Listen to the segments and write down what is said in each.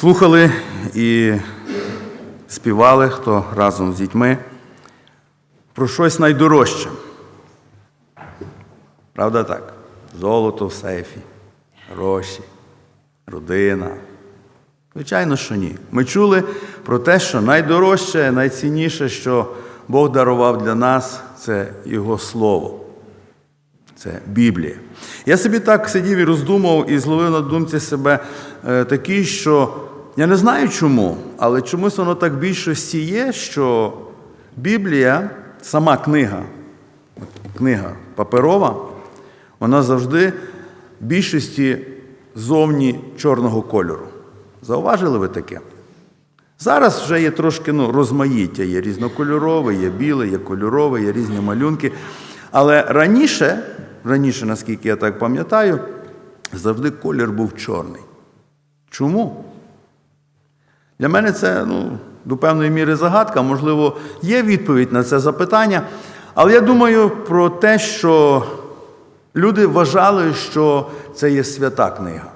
Слухали і співали, хто разом з дітьми, про щось найдорожче. Правда так? Золото в сейфі, гроші, родина. Звичайно, що ні. Ми чули про те, що найдорожче, найцінніше, що Бог дарував для нас, це Його Слово. Це Біблія. Я собі так сидів і роздумував і зловив на думці себе е, такий, що я не знаю чому, але чомусь воно так більшості є, що Біблія, сама книга, книга паперова, вона завжди більшості зовні чорного кольору. Зауважили ви таке? Зараз вже є трошки ну, розмаїття, є різнокольорове, є біле, є кольорове, є різні малюнки. Але раніше, раніше, наскільки я так пам'ятаю, завжди колір був чорний. Чому? Для мене це ну, до певної міри загадка, можливо, є відповідь на це запитання. Але я думаю про те, що люди вважали, що це є свята книга.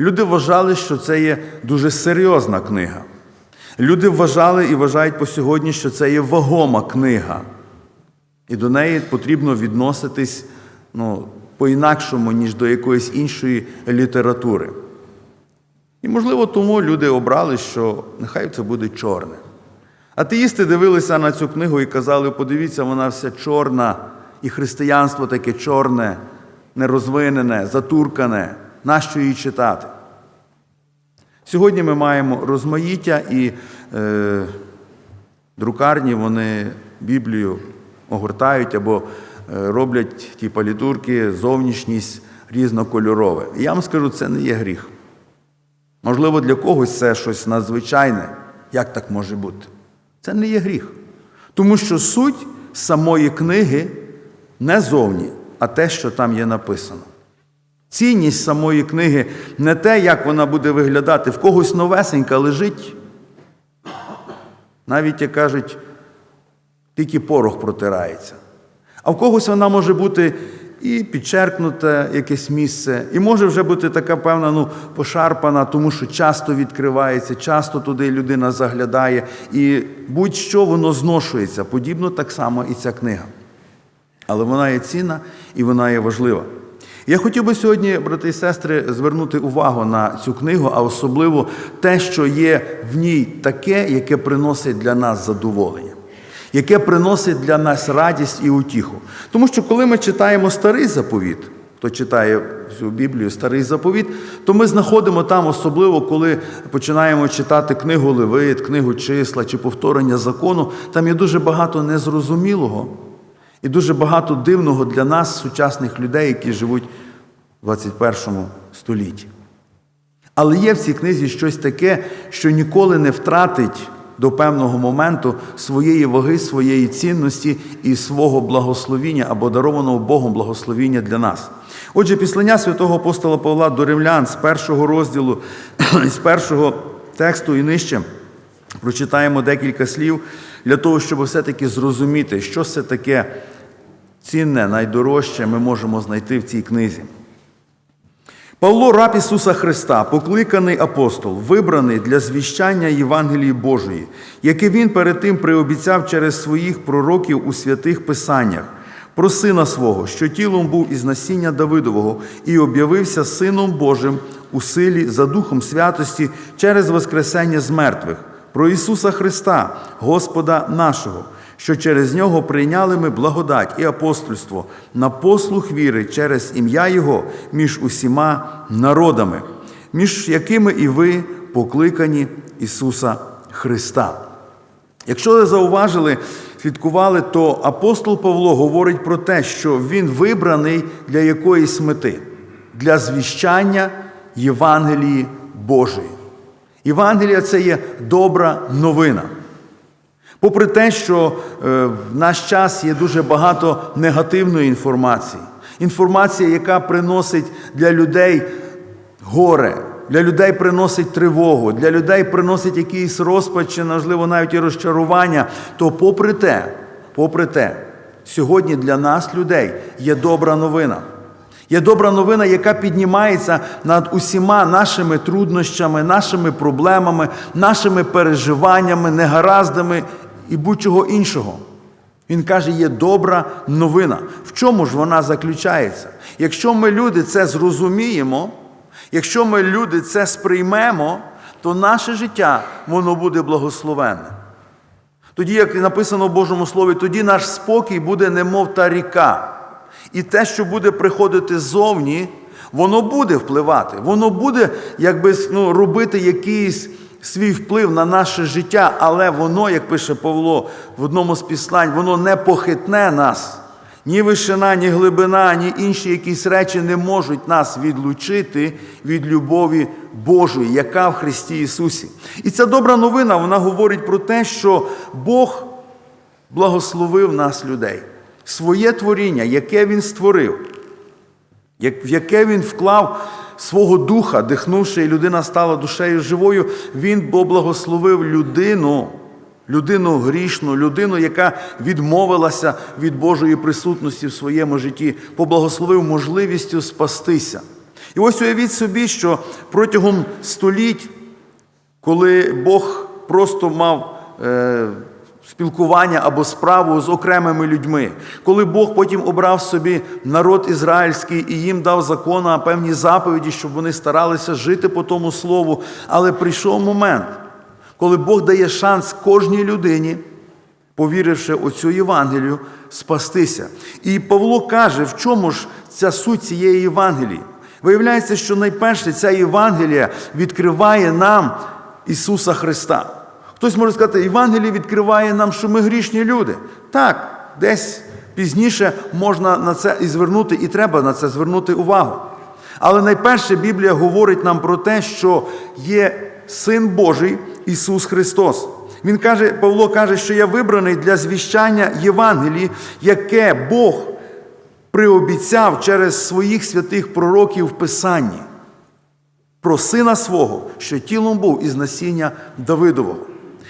Люди вважали, що це є дуже серйозна книга. Люди вважали і вважають по сьогодні, що це є вагома книга. І до неї потрібно відноситись ну, по-інакшому, ніж до якоїсь іншої літератури. І, можливо, тому люди обрали, що нехай це буде чорне. Атеїсти дивилися на цю книгу і казали: подивіться, вона вся чорна, і християнство таке чорне, нерозвинене, затуркане. Нащо її читати? Сьогодні ми маємо розмаїття і е, друкарні вони Біблію огортають або роблять ті палітурки, зовнішність різнокольорове. Я вам скажу, це не є гріх. Можливо, для когось це щось надзвичайне. Як так може бути? Це не є гріх. Тому що суть самої книги не зовні, а те, що там є написано. Цінність самої книги не те, як вона буде виглядати, в когось новесенька лежить. Навіть, як кажуть, тільки порох протирається. А в когось вона може бути і підчеркнуте якесь місце, і може вже бути така певна ну, пошарпана, тому що часто відкривається, часто туди людина заглядає, і будь-що воно зношується. Подібно так само і ця книга. Але вона є цінна і вона є важлива. Я хотів би сьогодні, брати і сестри, звернути увагу на цю книгу, а особливо те, що є в ній таке, яке приносить для нас задоволення, яке приносить для нас радість і утіху. Тому що коли ми читаємо старий заповіт, хто читає всю Біблію, старий заповіт, то ми знаходимо там, особливо, коли починаємо читати книгу Левит, книгу числа чи повторення закону, там є дуже багато незрозумілого. І дуже багато дивного для нас, сучасних людей, які живуть в 21 столітті. Але є в цій книзі щось таке, що ніколи не втратить до певного моменту своєї ваги, своєї цінності і свого благословіння або дарованого Богом благословіння для нас. Отже, післання святого апостола Павла до римлян з першого розділу, з першого тексту і нижче. Прочитаємо декілька слів для того, щоб все-таки зрозуміти, що це таке цінне, найдорожче ми можемо знайти в цій книзі. Павло, раб Ісуса Христа, покликаний апостол, вибраний для звіщання Євангелії Божої, яке Він перед тим приобіцяв через своїх пророків у святих Писаннях, про Сина свого, що тілом був із насіння Давидового, і об'явився Сином Божим у силі за Духом святості через Воскресення з мертвих, про Ісуса Христа, Господа нашого, що через нього прийняли ми благодать і апостольство на послух віри через ім'я Його між усіма народами, між якими і ви покликані Ісуса Христа. Якщо ви зауважили, слідкували, то апостол Павло говорить про те, що він вибраний для якоїсь мети, для звіщання Євангелії Божої. Євангелія це є добра новина. Попри те, що е, в наш час є дуже багато негативної інформації, інформація, яка приносить для людей горе, для людей приносить тривогу, для людей приносить якийсь розпач чи, можливо, навіть і розчарування, то попри те, попри те, сьогодні для нас, людей, є добра новина. Є добра новина, яка піднімається над усіма нашими труднощами, нашими проблемами, нашими переживаннями, негараздами і будь-чого іншого. Він каже, є добра новина. В чому ж вона заключається? Якщо ми люди це зрозуміємо, якщо ми люди це сприймемо, то наше життя воно буде благословенне. Тоді, як написано в Божому Слові, тоді наш спокій буде немов та ріка. І те, що буде приходити ззовні, воно буде впливати, воно буде якби ну, робити якийсь свій вплив на наше життя, але воно, як пише Павло в одному з післань, воно не похитне нас. Ні вишина, ні глибина, ні інші якісь речі не можуть нас відлучити від любові Божої, яка в Христі Ісусі. І ця добра новина вона говорить про те, що Бог благословив нас, людей, своє творіння, яке Він створив, в яке Він вклав свого духа, дихнувши, і людина стала душею живою, Він поблагословив людину, людину грішну, людину, яка відмовилася від Божої присутності в своєму житті, поблагословив можливістю спастися. І ось уявіть собі, що протягом століть коли Бог просто мав е, спілкування або справу з окремими людьми, коли Бог потім обрав собі народ ізраїльський і їм дав закона, певні заповіді, щоб вони старалися жити по тому слову. Але прийшов момент, коли Бог дає шанс кожній людині, повіривши у цю Євангелію, спастися. І Павло каже, в чому ж ця суть цієї Євангелії? Виявляється, що найперше ця Євангелія відкриває нам Ісуса Христа. Хтось може сказати, Євангеліє відкриває нам, що ми грішні люди. Так, десь пізніше можна на це і звернути, і треба на це звернути увагу. Але найперше Біблія говорить нам про те, що є Син Божий Ісус Христос. Він каже, Павло каже, що я вибраний для звіщання Євангелії, яке Бог приобіцяв через своїх святих пророків в Писанні про сина свого, що тілом був із насіння Давидового.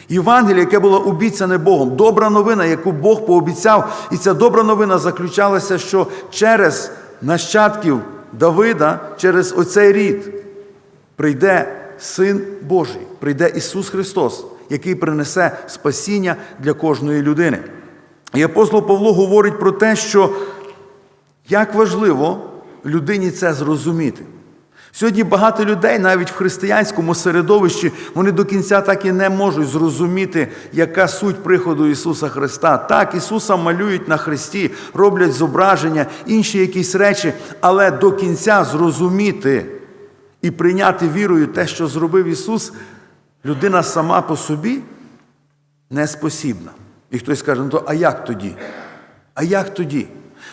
Євангеліє, яке було обіцяне Богом, добра новина, яку Бог пообіцяв, і ця добра новина заключалася, що через нащадків Давида, через оцей рід прийде Син Божий, прийде Ісус Христос, який принесе спасіння для кожної людини. І апостол Павло говорить про те, що як важливо людині це зрозуміти. Сьогодні багато людей, навіть в християнському середовищі, вони до кінця так і не можуть зрозуміти, яка суть приходу Ісуса Христа. Так, Ісуса малюють на Христі, роблять зображення, інші якісь речі, але до кінця зрозуміти і прийняти вірою те, що зробив Ісус, людина сама по собі не спосібна. І хтось каже, ну то а як тоді? А як тоді?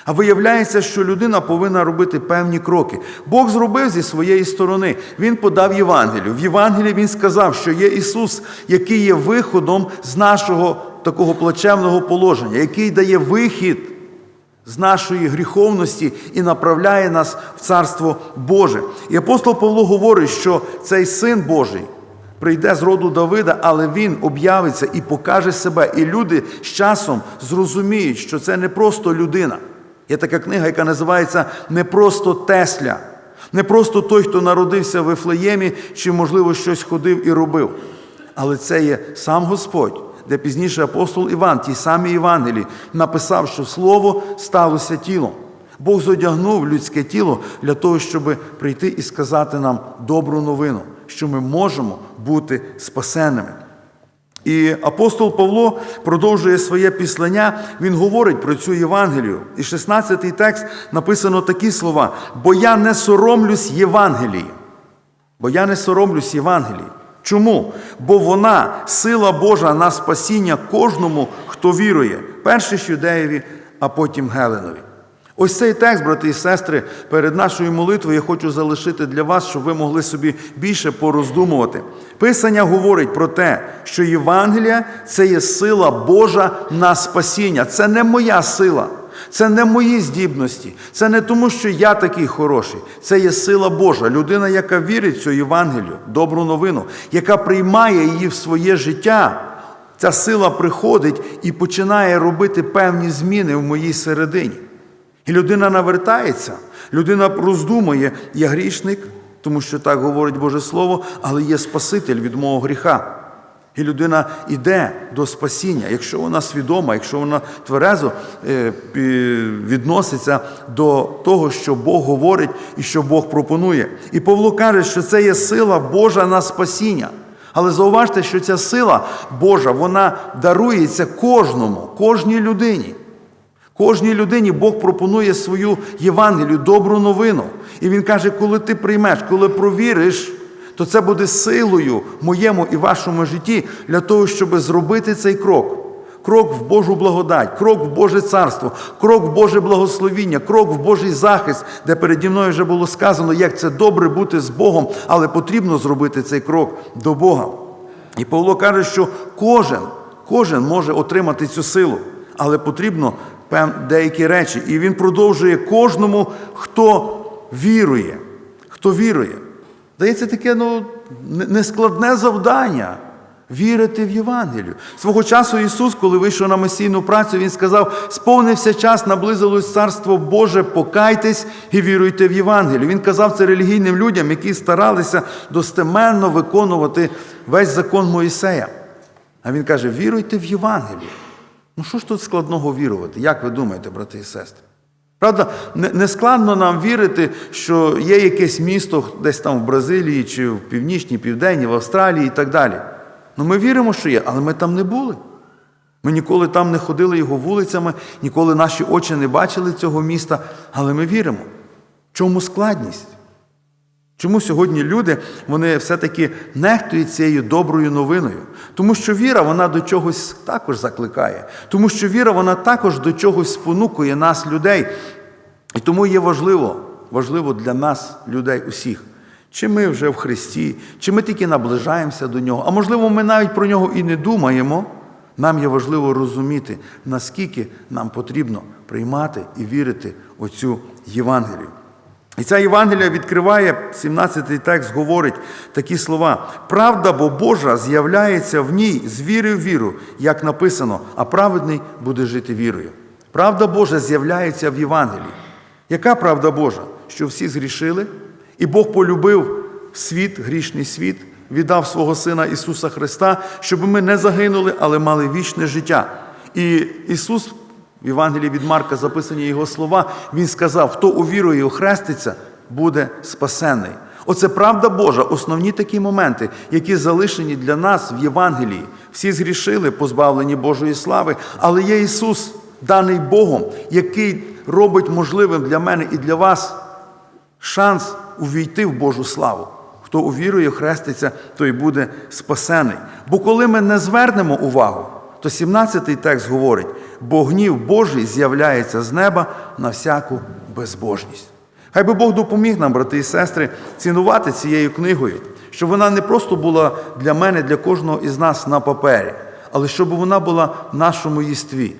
А виявляється, що людина повинна робити певні кроки. Бог зробив зі своєї сторони. Він подав Євангелію. В Євангелії він сказав, що є Ісус, який є виходом з нашого такого плачевного положення, який дає вихід з нашої гріховності і направляє нас в Царство Боже. І апостол Павло говорить, що цей син Божий прийде з роду Давида, але він об'явиться і покаже себе. І люди з часом зрозуміють, що це не просто людина. Є така книга, яка називається Не просто Тесля, не просто той, хто народився в Ефлеємі, чи, можливо, щось ходив і робив. Але це є сам Господь, де пізніше апостол Іван, ті самі Євангелії, написав, що Слово сталося тілом. Бог зодягнув людське тіло для того, щоб прийти і сказати нам добру новину, що ми можемо бути спасенними. І апостол Павло продовжує своє післання, він говорить про цю Євангелію. І 16-й текст написано такі слова: бо я не соромлюсь Євангелії. Бо я не соромлюсь Євангелії. Чому? Бо вона сила Божа на спасіння кожному, хто вірує, перше ж юдеєві, а потім Геленові. Ось цей текст, брати і сестри, перед нашою молитвою я хочу залишити для вас, щоб ви могли собі більше пороздумувати. Писання говорить про те, що Євангелія це є сила Божа на спасіння. Це не моя сила, це не мої здібності, це не тому, що я такий хороший. Це є сила Божа. Людина, яка вірить в цю Євангелію, добру новину, яка приймає її в своє життя. Ця сила приходить і починає робити певні зміни в моїй середині. І людина навертається, людина роздумує, я грішник, тому що так говорить Боже Слово, але є Спаситель від мого гріха. І людина йде до спасіння, якщо вона свідома, якщо вона тверезо е, відноситься до того, що Бог говорить і що Бог пропонує. І Павло каже, що це є сила Божа на спасіння. Але зауважте, що ця сила Божа, вона дарується кожному, кожній людині. Кожній людині Бог пропонує свою Євангелію, добру новину. І Він каже, коли ти приймеш, коли провіриш, то це буде силою моєму і вашому житті для того, щоб зробити цей крок. Крок в Божу благодать, крок в Боже царство, крок в Боже благословіння, крок в Божий захист, де переді мною вже було сказано, як це добре бути з Богом, але потрібно зробити цей крок до Бога. І Павло каже, що кожен, кожен може отримати цю силу, але потрібно деякі речі. І він продовжує кожному, хто вірує. Хто вірує. Дається таке ну, нескладне завдання. Вірити в Євангелію. Свого часу Ісус, коли вийшов на месійну працю, Він сказав: сповнився час, наблизилось Царство Боже, покайтесь і віруйте в Євангелію. Він казав це релігійним людям, які старалися достеменно виконувати весь закон Моїсея. А він каже: віруйте в Євангелію. Ну що ж тут складного вірувати? Як ви думаєте, брати і сестри? Правда, не, складно нам вірити, що є якесь місто десь там в Бразилії, чи в Північній, Південній, в Австралії і так далі. Ну ми віримо, що є, але ми там не були. Ми ніколи там не ходили його вулицями, ніколи наші очі не бачили цього міста, але ми віримо. Чому складність? Чому сьогодні люди вони все-таки нехтують цією доброю новиною? Тому що віра вона до чогось також закликає, тому що віра вона також до чогось спонукує нас, людей. І тому є важливо, важливо для нас, людей усіх, чи ми вже в Христі, чи ми тільки наближаємося до Нього, а можливо, ми навіть про нього і не думаємо. Нам є важливо розуміти, наскільки нам потрібно приймати і вірити у цю Євангелію. І ця Євангелія відкриває, 17-й текст говорить такі слова: правда бо Божа з'являється в ній з віри в віру, як написано, а праведний буде жити вірою. Правда Божа з'являється в Євангелії. Яка правда Божа? Що всі згрішили, і Бог полюбив світ, грішний світ, віддав свого Сина Ісуса Христа, щоб ми не загинули, але мали вічне життя. І Ісус в Євангелії від Марка записані його слова. Він сказав: хто увірує і охреститься, буде спасений. Оце правда Божа, основні такі моменти, які залишені для нас в Євангелії. Всі згрішили, позбавлені Божої слави, але є Ісус, даний Богом, який робить можливим для мене і для вас шанс увійти в Божу славу. Хто увірує, хреститься, той буде спасений. Бо коли ми не звернемо увагу, то 17-й текст говорить: бо гнів Божий з'являється з неба на всяку безбожність. Хай би Бог допоміг нам, брати і сестри, цінувати цією книгою, щоб вона не просто була для мене, для кожного із нас на папері, але щоб вона була в нашому єстві,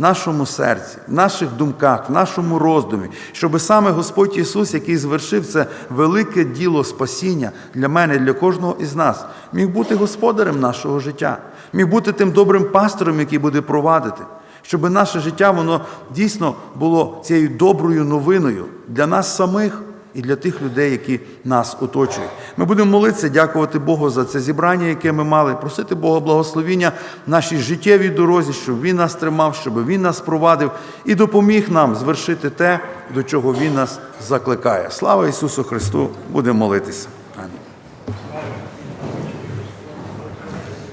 нашому серці, в наших думках, в нашому роздумі, щоб саме Господь Ісус, який звершив це велике діло спасіння для мене, для кожного із нас, міг бути господарем нашого життя, міг бути тим добрим пастором, який буде провадити. Щоб наше життя воно дійсно було цією доброю новиною для нас самих і для тих людей, які нас оточують. Ми будемо молитися, дякувати Богу за це зібрання, яке ми мали, просити Бога благословіння нашій життєвій дорозі, щоб Він нас тримав, щоб Він нас провадив і допоміг нам звершити те, до чого Він нас закликає. Слава Ісусу Христу! Будемо молитися.